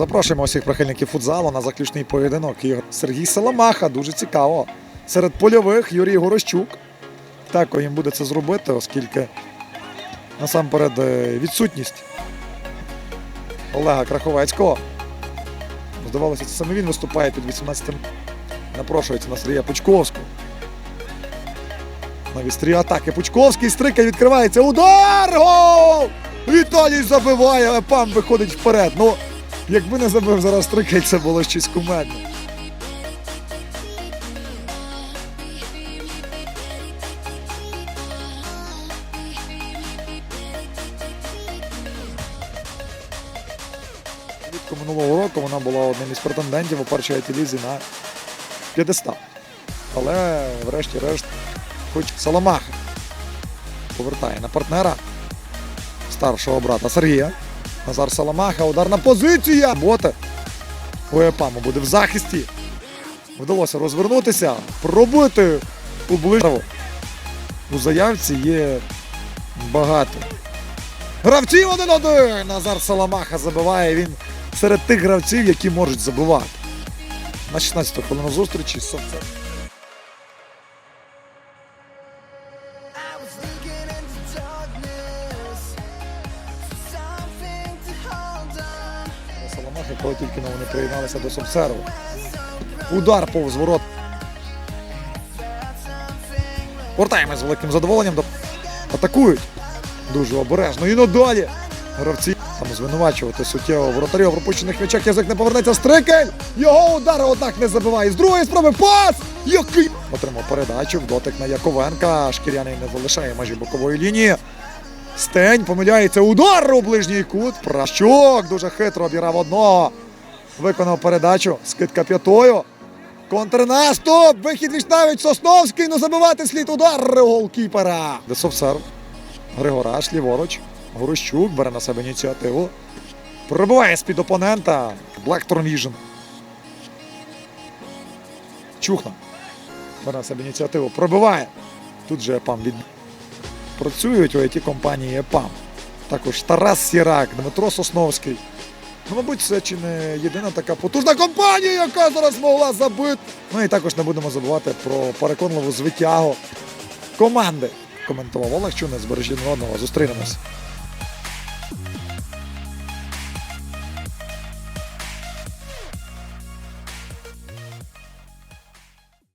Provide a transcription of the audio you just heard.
Запрошуємо усіх прихильників футзалу на заключний поєдинок. Ігор Сергій Саламаха, дуже цікаво. Серед польових Юрій Горощук. Так їм буде це зробити, оскільки насамперед е, відсутність Олега Краховецького. Здавалося, це саме він виступає під 18-м. Напрошується на Сергія Пучковського. На вістрі атаки Пучковський стрикає, відкривається. Удар! Гол! Віталій забиває, але пан виходить вперед. Ну, якби не забив зараз стрикай, це було щось кумедне. Влітку минулого року вона була одним із претендентів у першій лізі на п'єдестал. Але врешті-решт, хоч Саламаха повертає на партнера старшого брата Сергія. Назар Саламаха, ударна позиція. Бота у буде в захисті. Вдалося розвернутися, пробити у ближньому. У заявці є багато. Гравців один-один! Назар Саламаха забиває він серед тих гравців, які можуть забивати. На 16-ту хвилину зустрічі Совцев. Коли тільки но вони приєдналися до Субсерву. Удар повз ворот. Повертаємось з великим задоволенням. до- Атакують. Дуже обережно. І надалі. Гравці там звинувачувати суттєво воротарів у пропущених м'ячах. Язик не повернеться. Стрикель! Його удари, однак не забиває. З другої спроби пас! Який! Отримав передачу. Дотик на Яковенка. Шкіряний не залишає межі бокової лінії. Стень помиляється. Удар у ближній кут. Пращук дуже хитро обірав одного. Виконав передачу. Скидка п'ятою. Контрнаступ. Вихід вічнавить Сосновський. Ну забивати слід удар голкіпера. Десовсерв. Григораш ліворуч. Горощук бере на себе ініціативу. Пробиває з-під опонента. Blackthorn Vision. Чухна. Бере на себе ініціативу. Пробиває. Тут же ЕПАМ від... Працюють у it компанії ЕПАМ. Також Тарас Сірак, Дмитро Сосновський. Ну, мабуть, це чи не єдина така потужна компанія, яка зараз могла забити. Ну і також не будемо забувати про переконливу звитягу команди. Коментував Олег Чунець, збережі одного. Зустрінемось.